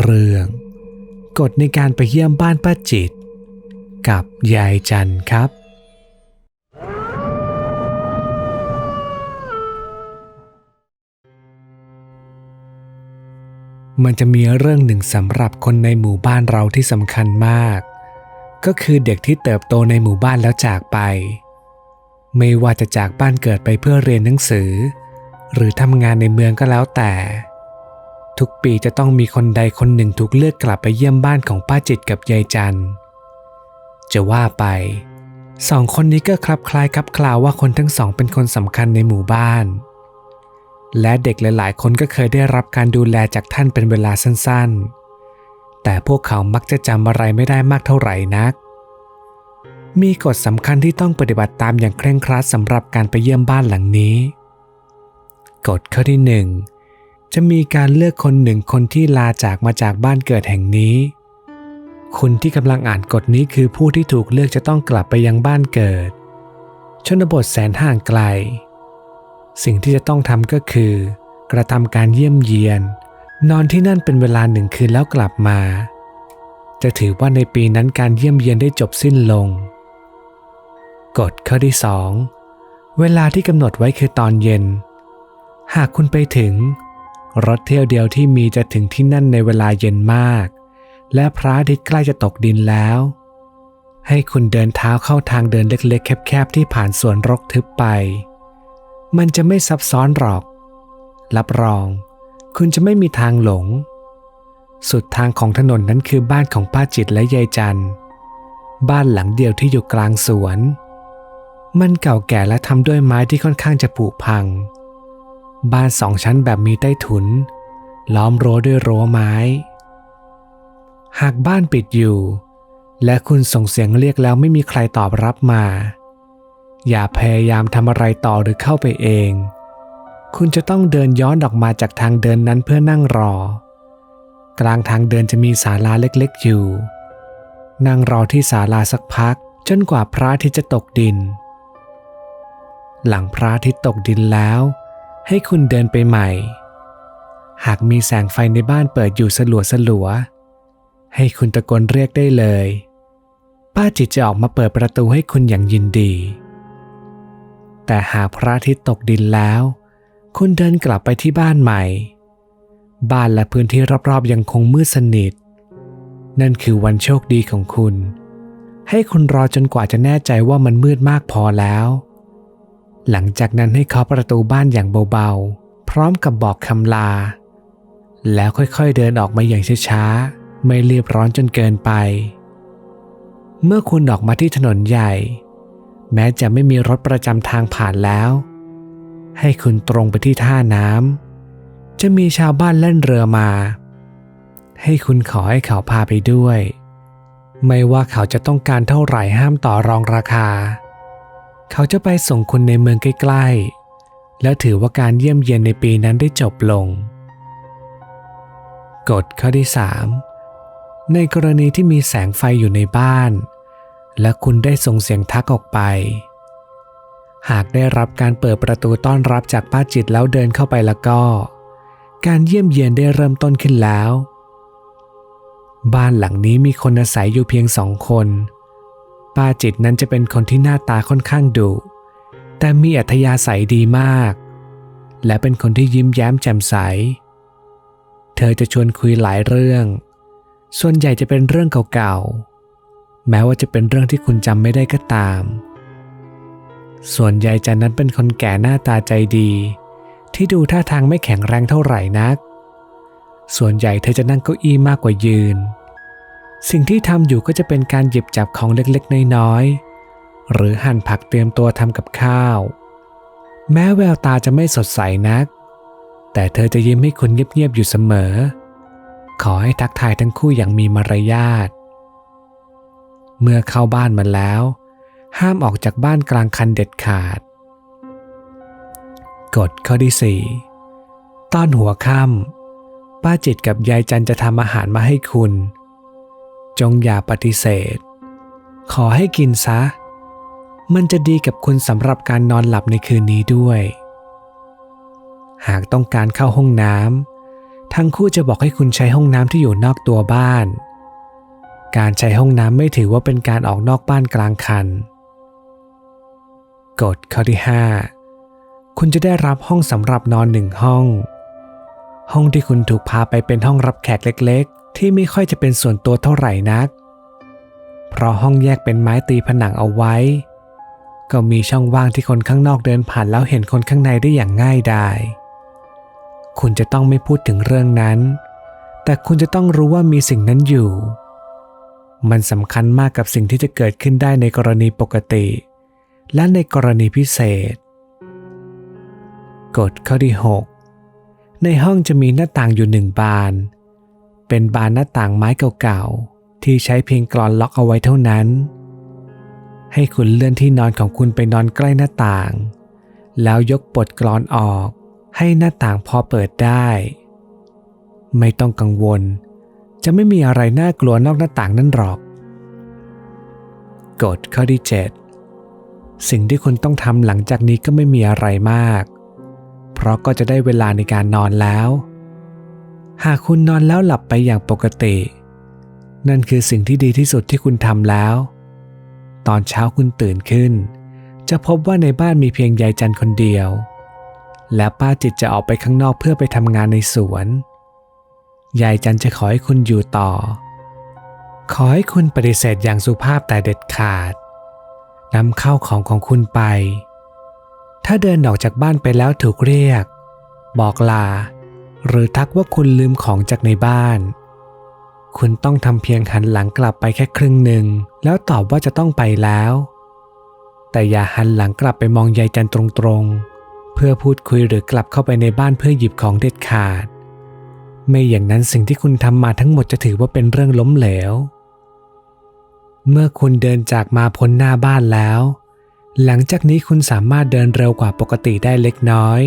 เรื่อง กฎในการไปเยี่ยมบ้านป้าจิต กับยายจันครับ มันจะมีเรื่องหนึ่งสำหรับคนในหมู่บ้านเราที่สำคัญมาก ก็คือเด็กที่เติบโตในหมู่บ้านแล้วจากไป ไม่ว่าจะจากบ้านเกิดไปเพื่อเรียนหนังสือ หรือทำงานในเมืองก็แล้วแต่ ทุกปีจะต้องมีคนใดคนหนึ่งถูกเลือกกลับไปเยี่ยมบ้านของป้าจิตกับยายจันจะว่าไปสองคนนี้ก็คลับคล้ายคลับคลาวว่าคนทั้งสองเป็นคนสำคัญในหมู่บ้าน และเด็กหลาย ๆ คนก็เคยได้รับการดูแลจากท่านเป็นเวลาสั้น ๆ แต่พวกเขามักจะจำอะไรไม่ได้มากเท่าไหร่นัก มีกฎสำคัญที่ต้องปฏิบัติตามอย่างเคร่งครัดสำหรับการไปเยี่ยมบ้านหลังนี้ กฎข้อที่หนึ่ง จะมีการเลือกคนหนึ่งคนที่ลาจากมาจากบ้านเกิดแห่งนี้ คุณที่กำลังอ่านกฎนี้คือผู้ที่ถูกเลือกจะต้องกลับไปยังบ้านเกิด ชนบทแสนห่างไกล สิ่งที่จะต้องทำก็คือ กระทำการเยี่ยมเยียน นอนที่นั่นเป็นเวลาหนึ่งคืนแล้วกลับมา จะถือว่าในปีนั้นการเยี่ยมเยียนได้จบสิ้นลง กฎข้อที่สองเวลาที่กำหนดไว้คือตอนเย็น หากคุณไปถึง รถเที่ยวเดียวที่มีจะถึงที่นั่นในเวลาเย็นมาก และพระอาทิตย์ใกล้จะตกดินแล้ว ให้คุณเดินเท้าเข้าทางเดินเล็กๆ แคบๆ ที่ผ่านสวนรกทึบไป มันจะไม่ซับซ้อนหรอก รับรอง คุณจะไม่มีทางหลง สุดทางของถนนนั้นคือบ้านของป้าจิตและยายจัน บ้านหลังเดียวที่อยู่กลางสวน มันเก่าแก่และทำด้วยไม้ที่ค่อนข้างจะผุพัง บ้านสองชั้นแบบมีใต้ถุน ล้อมรั้วด้วยรั้วไม้ หากบ้านปิดอยู่ และคุณส่งเสียงเรียกแล้วไม่มีใครตอบรับมา อย่าพยายามทำอะไรต่อหรือเข้าไปเอง คุณจะต้องเดินย้อนออกมาจากทางเดินนั้นเพื่อนั่งรอ กลางทางเดินจะมีศาลาเล็กๆอยู่ นั่งรอที่ศาลาสักพักจนกว่าพระอาทิตย์จะตกดิน หลังพระอาทิตย์ตกดินแล้ว ให้คุณเดินไปใหม่ หากมีแสงไฟในบ้านเปิดอยู่สลัวสลัวๆให้คุณตะโกนเรียกได้เลย ป้าจิตจะออกมาเปิดประตูให้คุณอย่างยินดี แต่หากพระอาทิตย์ตกดินแล้ว คุณเดินกลับไปที่บ้านใหม่ บ้านและพื้นที่รอบๆยังคงมืดสนิท นั่นคือวันโชคดีของคุณ ให้คุณรอจนกว่าจะแน่ใจว่ามันมืดมากพอแล้ว หลังจากนั้นให้เคาะประตูบ้านอย่างเบาๆ พร้อมกับบอกคำลา แล้วค่อยๆเดินออกมาอย่างช้าๆ ไม่เรียบร้อนจนเกินไป เมื่อคุณออกมาที่ถนนใหญ่ แม้จะไม่มีรถประจำทางผ่านแล้ว ให้คุณตรงไปที่ท่าน้ำจะมีชาวบ้านเล่นเรือมา ให้คุณขอให้เขาพาไปด้วย ไม่ว่าเขาจะต้องการเท่าไหร่ห้ามต่อรองราคา เขาจะไปส่งคุณในเมืองใกล้ๆ และถือว่าการเยี่ยมเยียนในปีนั้นได้จบลง กฎข้อที่ 3 ในกรณีที่มีแสงไฟอยู่ในบ้าน และคุณได้ส่งเสียงทักออกไป หากได้รับการเปิดประตูต้อนรับจากป้าจิตแล้วเดินเข้าไปแล้วก็ การเยี่ยมเยียนได้เริ่มต้นขึ้นแล้ว บ้านหลังนี้มีคนอาศัยอยู่เพียงสองคน ป้าจิตนั้นจะเป็นคนที่หน้าตาค่อนข้างดุแต่มีอัธยาศัยดีมาก และเป็นคนที่ยิ้มแย้มแจ่มใส เธอจะชวนคุยหลายเรื่อง ส่วนใหญ่จะเป็นเรื่องเก่าๆ แม้ว่าจะเป็นเรื่องที่คุณจำไม่ได้ก็ตาม ส่วนยายจันนั้นเป็นคนแก่หน้าตาใจดี ที่ดูท่าทางไม่แข็งแรงเท่าไหร่นัก ส่วนใหญ่เธอจะนั่งเก้าอี้มากกว่ายืน สิ่งที่ทำอยู่ก็จะเป็นการหยิบจับของเล็กๆ น้อยๆ หรือหั่นผักเตรียมตัวทำกับข้าว แม้แววตาจะไม่สดใสนัก แต่เธอจะยิ้มให้คุณเงียบๆ อยู่เสมอ ขอให้ทักทายทั้งคู่อย่างมีมารยาท เมื่อเข้าบ้านมาแล้ว ห้ามออกจากบ้านกลางคันเด็ดขาด กฎข้อที่ 4 ตอนหัวค่ำป้าจิตกับยายจันจะทำอาหารมาให้คุณ จงอย่าปฏิเสธ ขอให้กินซะ มันจะดีกับคุณสำหรับการนอนหลับในคืนนี้ด้วย หากต้องการเข้าห้องน้ำทั้งคู่จะบอกให้คุณใช้ห้องน้ำที่อยู่นอกตัวบ้าน การใช้ห้องน้ำไม่ถือว่าเป็นการออกนอกบ้านกลางคัน กฎข้อที่ 5 คุณจะได้รับห้องสำหรับนอนหนึ่งห้อง ห้องที่คุณถูกพาไปเป็นห้องรับแขกเล็กๆ ที่ไม่ค่อยจะเป็นส่วนตัวเท่าไหร่นัก เพราะห้องแยกเป็นไม้ตีผนังเอาไว้ ก็มีช่องว่างที่คนข้างนอกเดินผ่านแล้วเห็นคนข้างในได้อย่างง่ายดาย คุณจะต้องไม่พูดถึงเรื่องนั้น แต่คุณจะต้องรู้ว่ามีสิ่งนั้นอยู่ มันสำคัญมากกับสิ่งที่จะเกิดขึ้นได้ในกรณีปกติ และในกรณีพิเศษ กฎข้อที่ 6 ในห้องจะมีหน้าต่างอยู่หนึ่งบานเเป็นบานหน้าต่างไม้เก่าๆ ที่ใช้เพียงกรอนล็อกเอาไว้เท่านั้น ให้คุณเลื่อนที่นอนของคุณไปนอนใกล้หน้าต่าง แล้วยกปลดกรอนออก ให้หน้าต่างพอเปิดได้ ไม่ต้องกังวล จะไม่มีอะไรน่ากลัวนอกหน้าต่างนั่นหรอกกฎข้อที่ 7 สิ่งที่คุณต้องทำหลังจากนี้ก็ไม่มีอะไรมาก เพราะก็จะได้เวลาในการนอนแล้ว หากคุณนอนแล้วหลับไปอย่างปกติ นั่นคือสิ่งที่ดีที่สุดที่คุณทำแล้ว ตอนเช้าคุณตื่นขึ้น จะพบว่าในบ้านมีเพียงยายจันคนเดียว และป้าจิตจะออกไปข้างนอกเพื่อไปทำงานในสวน ยายจันจะขอให้คุณอยู่ต่อ ขอให้คุณปฏิเสธอย่างสุภาพแต่เด็ดขาดนำเข้าของของคุณไป ถ้าเดินออกจากบ้านไปแล้วถูกเรียก บอกลา หรือทักว่าคุณลืมของจากในบ้าน คุณต้องทำเพียงหันหลังกลับไปแค่ครึ่งหนึ่ง แล้วตอบว่าจะต้องไปแล้ว แต่อย่าหันหลังกลับไปมองยายจันตรงๆ เพื่อพูดคุยหรือกลับเข้าไปในบ้านเพื่อหยิบของเด็ดขาด ไม่อย่างนั้นสิ่งที่คุณทำมาทั้งหมดจะถือว่าเป็นเรื่องล้มเหลว เมื่อคุณเดินจากมาพ้นหน้าบ้านแล้ว หลังจากนี้คุณสามารถเดินเร็วกว่าปกติได้เล็กน้อย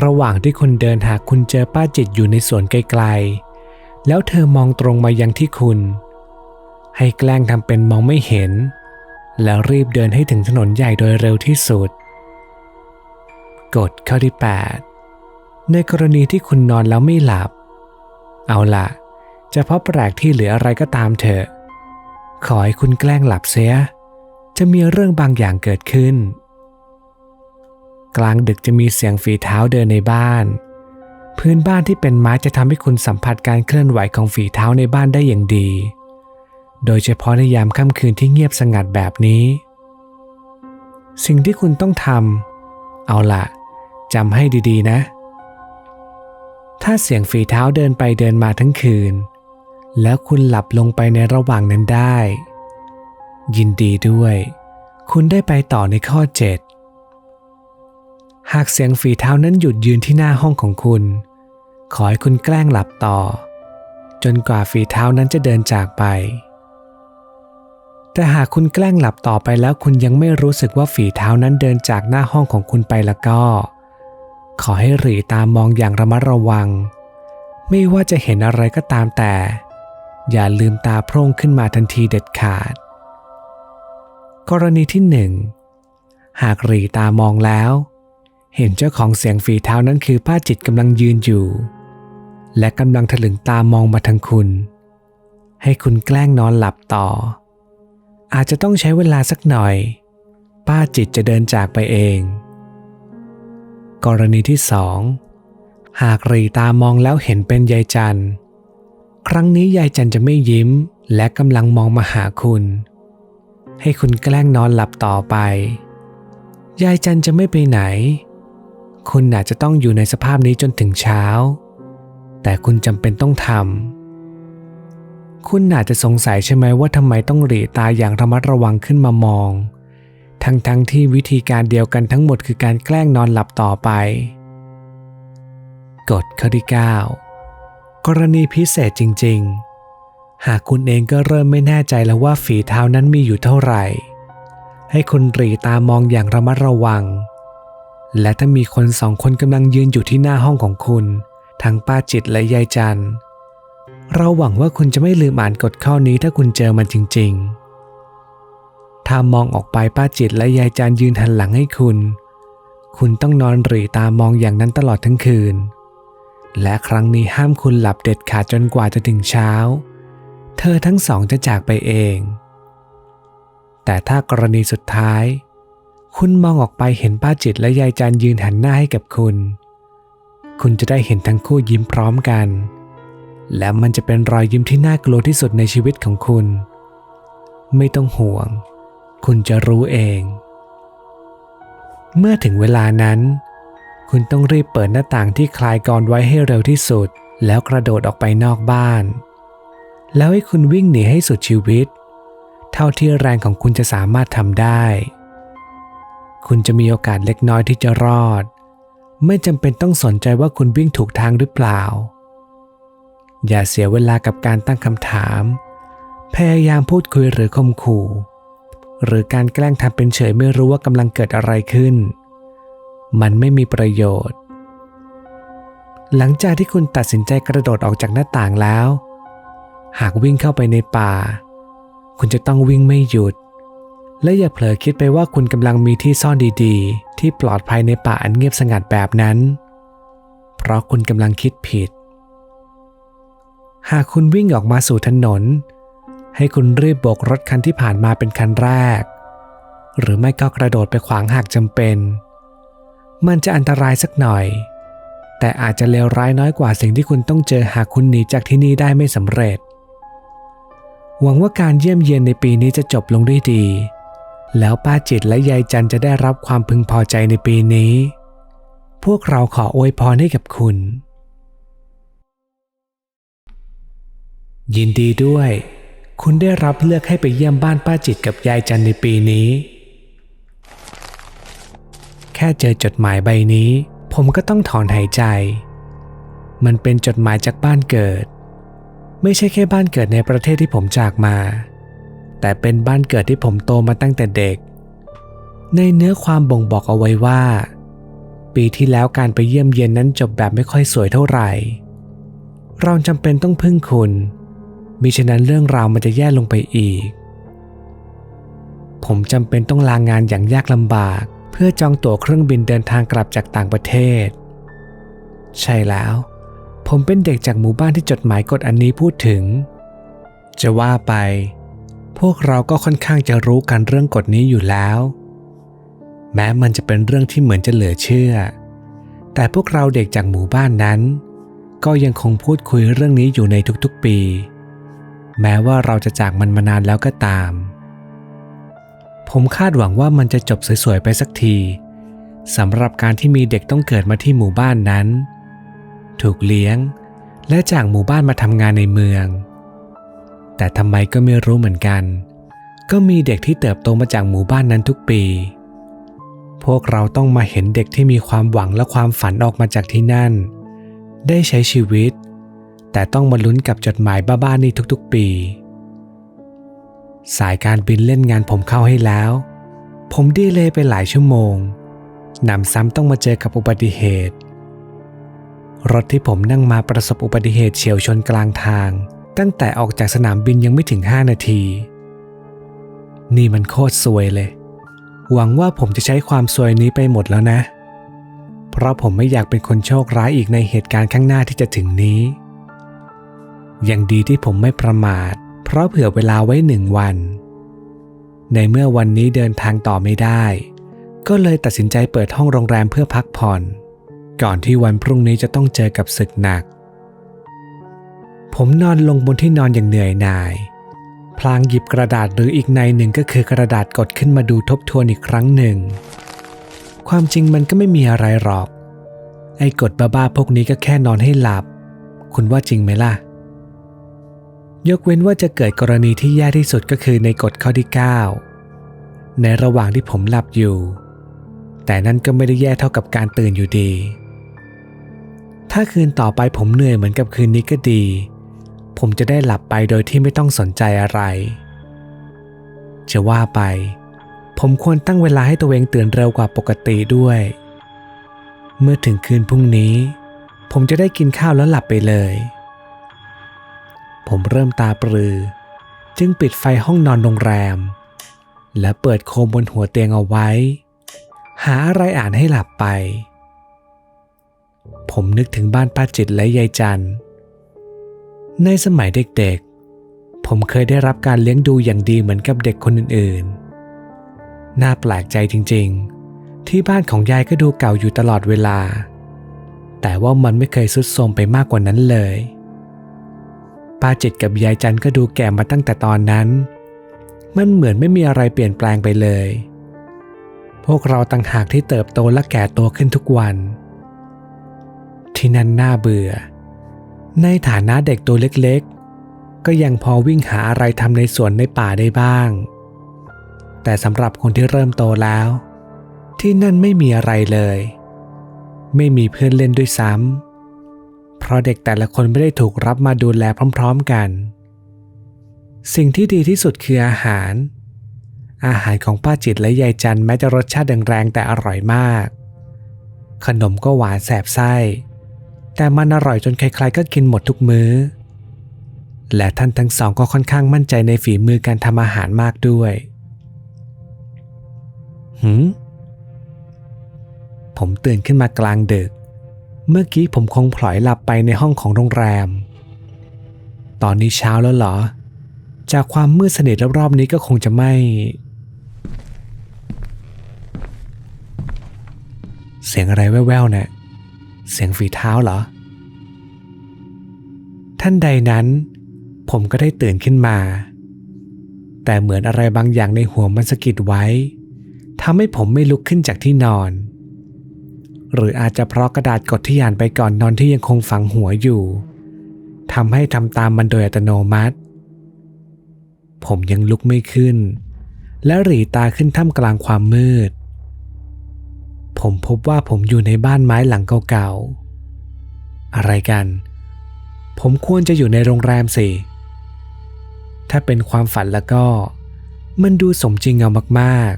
ระหว่างที่คุณเดินหากคุณเจอป้าจิตอยู่ในสวนไกลๆ แล้วเธอมองตรงมายังที่คุณ ให้แกล้งทำเป็นมองไม่เห็น แล้วรีบเดินให้ถึงถนนใหญ่โดยเร็วที่สุด กฎข้อที่ 8 ในกรณีที่คุณนอนแล้วไม่หลับ เอาล่ะจะเพราะแปลกที่เหลืออะไรก็ตามเถอะ ขอให้คุณแกล้งหลับเสีย จะมีเรื่องบางอย่างเกิดขึ้น กลางดึกจะมีเสียงฝีเท้าเดินในบ้าน พื้นบ้านที่เป็นไม้จะทำให้คุณสัมผัสการเคลื่อนไหวของฝีเท้าในบ้านได้อย่างดี โดยเฉพาะในยามค่ำคืนที่เงียบสงัดแบบนี้ สิ่งที่คุณต้องทำเอาละจำให้ดีๆนะ ถ้าเสียงฝีเท้าเดินไปเดินมาทั้งคืน แล้วคุณหลับลงไปในระหว่างนั้นได้ ยินดีด้วย คุณได้ไปต่อในข้อ 7 หากเสียงฝีเท้านั้นหยุดยืนที่หน้าห้องของคุณ ขอให้คุณแกล้งหลับต่อ จนกว่าฝีเท้านั้นจะเดินจากไป แต่หากคุณแกล้งหลับต่อไปแล้วคุณยังไม่รู้สึกว่าฝีเท้านั้นเดินจากหน้าห้องของคุณไปแล้วก็ ขอให้หลีตามองอย่างระมัดระวัง ไม่ว่าจะเห็นอะไรก็ตามแต่ อย่าลืมตาโพร่งขึ้นมาทันทีเด็ดขาด กรณีที่หนึ่งหากหลีตามองแล้ว เห็นเจ้าของเสียงฝีเท้านั้นคือป้าจิตกำลังยืนอยู่ และกำลังถลึงตามองมาทางคุณ ให้คุณแกล้งนอนหลับต่อ อาจจะต้องใช้เวลาสักหน่อย ป้าจิตจะเดินจากไปเอง กรณีที่สองหากหรีตามองแล้วเห็นเป็นยายจัน ครั้งนี้ยายจันจะไม่ยิ้มและกำลังมองมาหาคุณ ให้คุณแกล้งนอนหลับต่อไป ยายจันจะไม่ไปไหน คุณอาจจะต้องอยู่ในสภาพนี้จนถึงเช้า แต่คุณจำเป็นต้องทำ คุณอาจจะสงสัยใช่ไหมว่าทำไมต้องหลีตาอย่างระมัดระวังขึ้นมามอง ทั้งๆทที่วิธีการเดียวกันทั้งหมดคือการแกล้งนอนหลับต่อไป กฎข้อที่ 9 กรณีพิเศษจริง ๆ หากคุณเองก็เริ่มไม่แน่ใจแล้วว่าฝีเท้านั้นมีอยู่เท่าไหร่ ให้คุณหลีตามองอย่างระมัดระวัง และถ้ามีคนสองคนกำลังยืนอยู่ที่หน้าห้องของคุณ ทั้งป้าจิตและยายจันเราหวังว่าคุณจะไม่ลืมอ่านกฎข้อนี้ถ้าคุณเจอมันจริง ๆ ถ้ามองออกไปป้าจิตและยายจันยืนหันหลังให้คุณ คุณต้องนอนหรีตามองอย่างนั้นตลอดทั้งคืน และครั้งนี้ห้ามคุณหลับเด็ดขาดจนกว่าจะถึงเช้า เธอทั้งสองจะจากไปเอง แต่ถ้ากรณีสุดท้าย คุณมองออกไปเห็นป้าจิตและยายจันยืนหันหน้าให้กับคุณ คุณจะได้เห็นทั้งคู่ยิ้มพร้อมกัน และมันจะเป็นรอยยิ้มที่น่ากลัวที่สุดในชีวิตของคุณ ไม่ต้องห่วง คุณจะรู้เอง เมื่อถึงเวลานั้น คุณต้องรีบเปิดหน้าต่างที่คลายกรไว้ให้เร็วที่สุด แล้วกระโดดออกไปนอกบ้าน แล้วให้คุณวิ่งหนีให้สุดชีวิต เท่าที่แรงของคุณจะสามารถทำได้ คุณจะมีโอกาสเล็กน้อยที่จะรอด ไม่จำเป็นต้องสนใจว่าคุณวิ่งถูกทางหรือเปล่า อย่าเสียเวลากับการตั้งคำถาม พยายามพูดคุยหรือข่มขู่ หรือการแกล้งทำเป็นเฉยไม่รู้ว่ากำลังเกิดอะไรขึ้น มันไม่มีประโยชน์ หลังจากที่คุณตัดสินใจกระโดดออกจากหน้าต่างแล้ว หากวิ่งเข้าไปในป่า คุณจะต้องวิ่งไม่หยุด และอย่าเผลอคิดไปว่าคุณกำลังมีที่ซ่อนดีๆ ที่ปลอดภัยในป่าอันเงียบสงัดแบบนั้น เพราะคุณกำลังคิดผิด หากคุณวิ่งออกมาสู่ถนน ให้คุณรีบโบกรถคันที่ผ่านมาเป็นคันแรก หรือไม่ก็กระโดดไปขวางหากจำเป็น มันจะอันตรายสักหน่อย แต่อาจจะเลวร้ายน้อยกว่าสิ่งที่คุณต้องเจอหากคุณหนีจากที่นี่ได้ไม่สำเร็จ หวังว่าการเยี่ยมเยียนในปีนี้จะจบลงด้วยดี แล้วป้าจิตและยายจันจะได้รับความพึงพอใจในปีนี้ พวกเราขออวยพรให้กับคุณ ยินดีด้วย คุณได้รับเลือกให้ไปเยี่ยมบ้านป้าจิตกับยายจันในปีนี้ แค่เจอจดหมายใบนี้ ผมก็ต้องถอนหายใจ มันเป็นจดหมายจากบ้านเกิด ไม่ใช่แค่บ้านเกิดในประเทศที่ผมจากมา แต่เป็นบ้านเกิดที่ผมโตมาตั้งแต่เด็ก ในเนื้อความบ่งบอกเอาไว้ว่า ปีที่แล้วการไปเยี่ยมเยียนนั้นจบแบบไม่ค่อยสวยเท่าไหร่ เราจำเป็นต้องพึ่งคุณ มิฉะนั้นเรื่องราวมันจะแย่ลงไปอีก ผมจำเป็นต้องลางงานอย่างยากลำบาก เพื่อจองตั๋วเครื่องบินเดินทางกลับจากต่างประเทศ ใช่แล้ว ผมเป็นเด็กจากหมู่บ้านที่จดหมายกฎอันนี้พูดถึง จะว่าไป พวกเราก็ค่อนข้างจะรู้กันเรื่องกฎนี้อยู่แล้ว แม้มันจะเป็นเรื่องที่เหมือนจะเหลือเชื่อ แต่พวกเราเด็กจากหมู่บ้านนั้น ก็ยังคงพูดคุยเรื่องนี้อยู่ในทุกๆปี แม้ว่าเราจะจากมันมานานแล้วก็ตาม ผมคาดหวังว่ามันจะจบสวยๆไปสักทีสำหรับการที่มีเด็กต้องเกิดมาที่หมู่บ้านนั้น ถูกเลี้ยง และจากหมู่บ้านมาทำงานในเมือง แต่ทำไมก็ไม่รู้เหมือนกัน ก็มีเด็กที่เติบโตมาจากหมู่บ้านนั้นทุกปี พวกเราต้องมาเห็นเด็กที่มีความหวังและความฝันออกมาจากที่นั่น ได้ใช้ชีวิต แต่ต้องมาลุ้นกับจดหมายบ้าๆนี้ทุกๆปี สายการบินเล่นงานผมเข้าให้แล้ว ผมดีเลยไปหลายชั่วโมงหนำซ้ำต้องมาเจอกับอุบัติเหตุ รถที่ผมนั่งมาประสบอุบัติเหตุเฉียวชนกลางทาง ตั้งแต่ออกจากสนามบินยังไม่ถึง 5 นาที นี่มันโคตรซวยเลย หวังว่าผมจะใช้ความซวยนี้ไปหมดแล้วนะ เพราะผมไม่อยากเป็นคนโชคร้ายอีกในเหตุการณ์ข้างหน้าที่จะถึงนี้ ยังดีที่ผมไม่ประมาท เพราะเผื่อเวลาไว้หนึ่งวัน ในเมื่อวันนี้เดินทางต่อไม่ได้ ก็เลยตัดสินใจเปิดห้องโรงแรมเพื่อพักผ่อน ก่อนที่วันพรุ่งนี้จะต้องเจอกับศึกหนัก ผมนอนลงบนที่นอนอย่างเหนื่อยหน่าย พลางหยิบกระดาษหรืออีกในหนึ่งก็คือกระดาษกดขึ้นมาดูทบทวนอีกครั้งหนึ่ง ความจริงมันก็ไม่มีอะไรหรอก ไอ้กฎบ้าๆพวกนี้ก็แค่นอนให้หลับ คุณว่าจริงไหมล่ะ ยกเว้นว่าจะเกิดกรณีที่แย่ที่สุดก็คือในกฎข้อที่ 9 ในระหว่างที่ผมหลับอยู่ แต่นั่นก็ไม่ได้แย่เท่ากับการตื่นอยู่ดีถ้าคืนต่อไปผมเหนื่อยเหมือนกับคืนนี้ก็ดี ผมจะได้หลับไปโดยที่ไม่ต้องสนใจอะไร จะว่าไป ผมควรตั้งเวลาให้ตัวเองตื่นเร็วกว่าปกติด้วย เมื่อถึงคืนพรุ่งนี้ ผมจะได้กินข้าวแล้วหลับไปเลย ผมเริ่มตาปรือ จึงปิดไฟห้องนอนโรงแรม และเปิดโคมบนหัวเตียงเอาไว้ หาอะไรอ่านให้หลับไป ผมนึกถึงบ้านป้าจิตและยายจันทร์ ในสมัยเด็กๆ ผมเคยได้รับการเลี้ยงดูอย่างดีเหมือนกับเด็กคนอื่นๆ น่าแปลกใจจริงๆ ที่บ้านของยายก็ดูเก่าอยู่ตลอดเวลา แต่ว่ามันไม่เคยสุดโทรมไปมากกว่านั้นเลยป้าจิตกับยายจันก็ดูแก่มาตั้งแต่ตอนนั้น มันเหมือนไม่มีอะไรเปลี่ยนแปลงไปเลย พวกเราต่างหากที่เติบโตและแก่ตัวขึ้นทุกวัน ที่นั่นน่าเบื่อ ในฐานะเด็กตัวเล็กๆ ก็ยังพอวิ่งหาอะไรทำในสวนในป่าได้บ้าง แต่สำหรับคนที่เริ่มโตแล้ว ที่นั่นไม่มีอะไรเลย ไม่มีเพื่อนเล่นด้วยซ้ำเพราะเด็กแต่ละคนไม่ได้ถูกรับมาดูแลพร้อม ๆกัน สิ่งที่ดีที่สุดคืออาหาร อาหารของป้าจิตและยายจันแม้จะรสชาติแรงๆแต่อร่อยมาก ขนมก็หวานแสบไส้ แต่มันอร่อยจนใครๆก็กินหมดทุกมื้อ และท่านทั้งสองก็ค่อนข้างมั่นใจในฝีมือการทำอาหารมากด้วยหืมผมตื่นขึ้นมากลางดึก เมื่อกี้ผมคงพลอยหลับไปในห้องของโรงแรม ตอนนี้เช้าแล้วเหรอ จากความมืดสนิทรอบๆนี้ก็คงจะไม่ เสียงอะไรแว่วๆเนะ่ะ เสียงฝีเท้าเหรอ ท่านใดนั้น ผมก็ได้ตื่นขึ้นมา แต่เหมือนอะไรบางอย่างในหัวมันสะกิดไว้ทำให้ผมไม่ลุกขึ้นจากที่นอน หรืออาจจะเพราะกระดาษกดที่อ่านไปก่อนนอนที่ยังคงฝังหัวอยู่ทำให้ทำตามมันโดยอัตโนมัติ ผมยังลุกไม่ขึ้น และหรีตาขึ้นท่ามกลางความมืด ผมพบว่าผมอยู่ในบ้านไม้หลังเก่าๆ อะไรกัน ผมควรจะอยู่ในโรงแรมสิ ถ้าเป็นความฝันแล้วก็ มันดูสมจริงเอามาก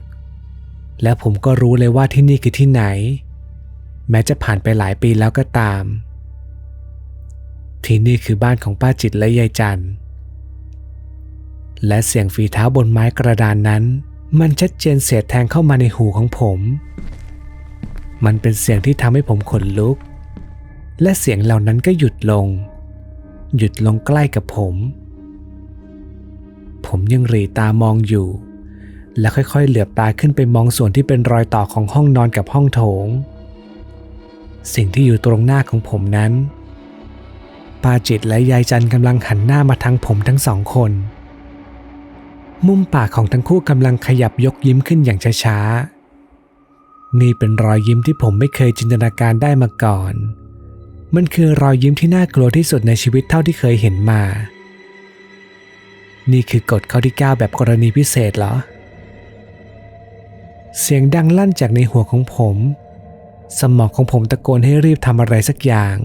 ๆ และผมก็รู้เลยว่าที่นี่คือที่ไหน แม้จะผ่านไปหลายปีแล้วก็ตาม ที่นี่คือบ้านของป้าจิตและยายจันและเสียงฝีเท้าบนไม้กระดานนั้น มันชัดเจนเสียดแทงเข้ามาในหูของผม มันเป็นเสียงที่ทำให้ผมขนลุก และเสียงเหล่านั้นก็หยุดลง หยุดลงใกล้กับผม ผมยังหรีตามองอยู่ และค่อยๆ เหลือบตาขึ้นไปมองส่วนที่เป็นรอยต่อของห้องนอนกับห้องโถง สิ่งที่อยู่ตรงหน้าของผมนั้น ปาจิตและยายจันกำลังหันหน้ามาทางผมทั้งสองคน มุมปากของทั้งคู่กำลังขยับยกยิ้มขึ้นอย่างช้าๆ นี่เป็นรอยยิ้มที่ผมไม่เคยจินตนาการได้มาก่อน มันคือรอยยิ้มที่น่ากลัวที่สุดในชีวิตเท่าที่เคยเห็นมา นี่คือกฎข้อที่ 9 แบบกรณีพิเศษเหรอ เสียงดังลั่นจากในหัวของผม สมองของผมตะโกนให้รีบทำอะไรสักอย่าง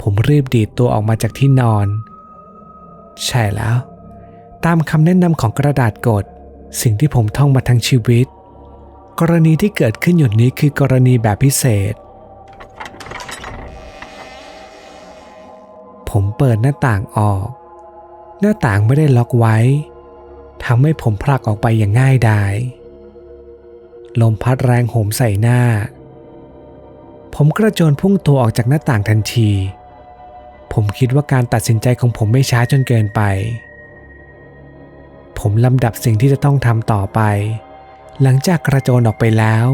ผมรีบดีดตัวออกมาจากที่นอน ใช่แล้ว ตามคำแนะนำของกระดาษกด สิ่งที่ผมท่องมาทั้งชีวิต กรณีที่เกิดขึ้นอยู่นี้คือกรณีแบบพิเศษ ผมเปิดหน้าต่างออก หน้าต่างไม่ได้ล็อกไว้ทำให้ผมพลักออกไปอย่างง่ายดาย ลมพัดแรงโหมใส่หน้า ผมกระโจนพุ่งตัวออกจากหน้าต่างทันที ผมคิดว่าการตัดสินใจของผมไม่ช้าจนเกินไป ผมลำดับสิ่งที่จะต้องทำต่อไป หลังจากกระโจนออกไปแล้ว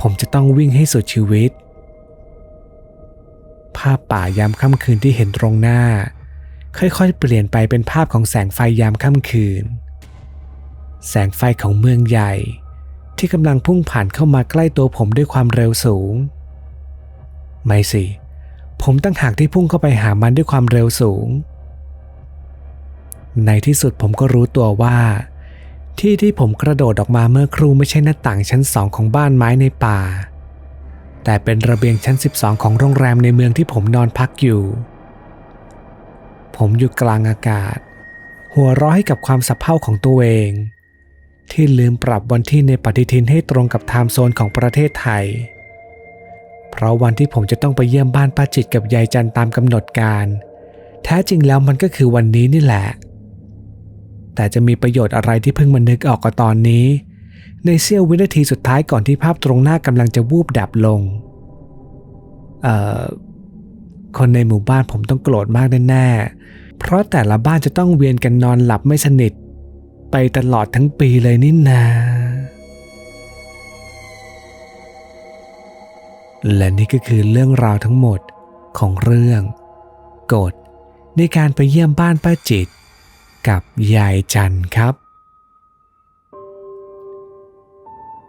ผมจะต้องวิ่งให้สุดชีวิต ภาพป่ายามค่ำคืนที่เห็นตรงหน้า ค่อยๆ เปลี่ยนไปเป็นภาพของแสงไฟยามค่ำคืน แสงไฟของเมืองใหญ่ ที่กำลังพุ่งผ่านเข้ามาใกล้ตัวผมด้วยความเร็วสูง ไม่สิ ผมตั้งหากที่พุ่งเข้าไปหามันด้วยความเร็วสูง ในที่สุดผมก็รู้ตัวว่า ที่ที่ผมกระโดดออกมาเมื่อครูไม่ใช่หน้าต่างชั้นสองของบ้านไม้ในป่า แต่เป็นระเบียงชั้น 12 ของโรงแรมในเมืองที่ผมนอนพักอยู่ ผมอยู่กลางอากาศ หัวเราะให้กับความสับเพร่าของตัวเอง ที่ลืมปรับวันที่ในปฏิทินให้ตรงกับไทม์โซนของประเทศไทย เพราะวันที่ผมจะต้องไปเยี่ยมบ้านป้าจิตกับยายจันตามกำหนดการ แท้จริงแล้วมันก็คือวันนี้นี่แหละ แต่จะมีประโยชน์อะไรที่เพิ่งมานึกออกก็ตอนนี้ ในเสี้ยววินาทีสุดท้ายก่อนที่ภาพตรงหน้ากำลังจะวูบดับลง เอ่อ คนในหมู่บ้านผมต้องโกรธมากแน่ๆ เพราะแต่ละบ้านจะต้องเวียนกันนอนหลับไม่สนิท ไปตลอดทั้งปีเลยนี่นาและนี่ก็คือเรื่องราวทั้งหมดของเรื่องกฎในการไปเยี่ยมบ้านป้าจิต กับยายจันครับ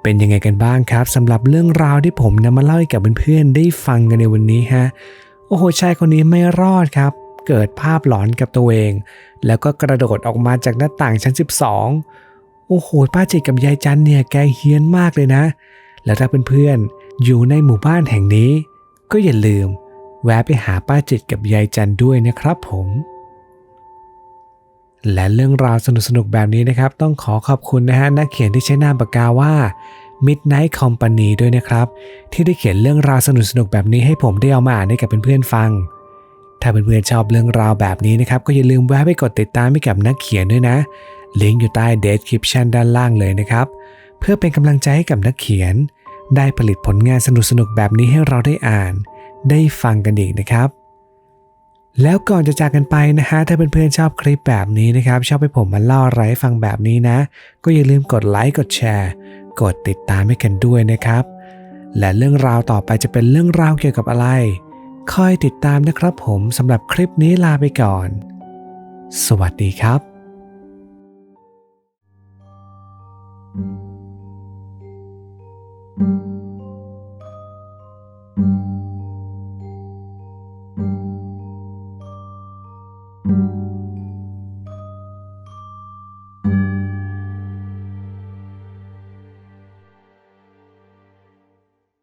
เป็นยังไงกันบ้างครับสำหรับเรื่องราวที่ผมนำมาเล่าให้กับเพื่อนๆได้ฟังกันในวันนี้ฮะโอ้โหชายคนนี้ไม่รอดครับ เกิดภาพหลอนกับตัวเอง แล้วก็กระโดดออกมาจากหน้าต่างชั้น 12 โอ้โหป้าจิตกับยายจันเนี่ยแกเฮี้ยนมากเลยนะ แล้วถ้าเพื่อนๆอยู่ในหมู่บ้านแห่งนี้ ก็อย่าลืม แวะไปหาป้าจิตกับยายจันด้วยนะครับผม และเรื่องราวสนุกๆแบบนี้นะครับ ต้องขอขอบคุณนะฮะนักเขียนที่ใช้นามปากกาว่า Midnight Company ด้วยนะครับ ที่ได้เขียนเรื่องราวสนุกๆแบบนี้ให้ผมได้เอามาอ่านให้กับเพื่อนๆฟัง ถ้าเพื่อนๆชอบเรื่องราวแบบนี้นะครับ ก็อย่าลืมแวะไปกดติดตามให้กับนักเขียนด้วยนะลิงก์อยู่ใต้ description ด้านล่างเลยนะครับ เพื่อเป็นกำลังใจให้กับนักเขียน ได้ผลิตผลงานสนุกๆแบบนี้ให้เราได้อ่าน ได้ฟังกันอีกนะครับ แล้วก่อนจะจากกันไปนะฮะ ถ้าเพื่อนๆชอบคลิปแบบนี้นะครับ ชอบให้ผมมาเล่าอะไรฟังแบบนี้นะ ก็อย่าลืมกดไลค์กดแชร์ กดติดตามให้กันด้วยนะครับ และเรื่องราวต่อไปจะเป็นเรื่องราวเกี่ยวกับอะไร คอยติดตามนะครับผมสำหรับคลิปนี้ลาไปก่อน สวัสดีครับ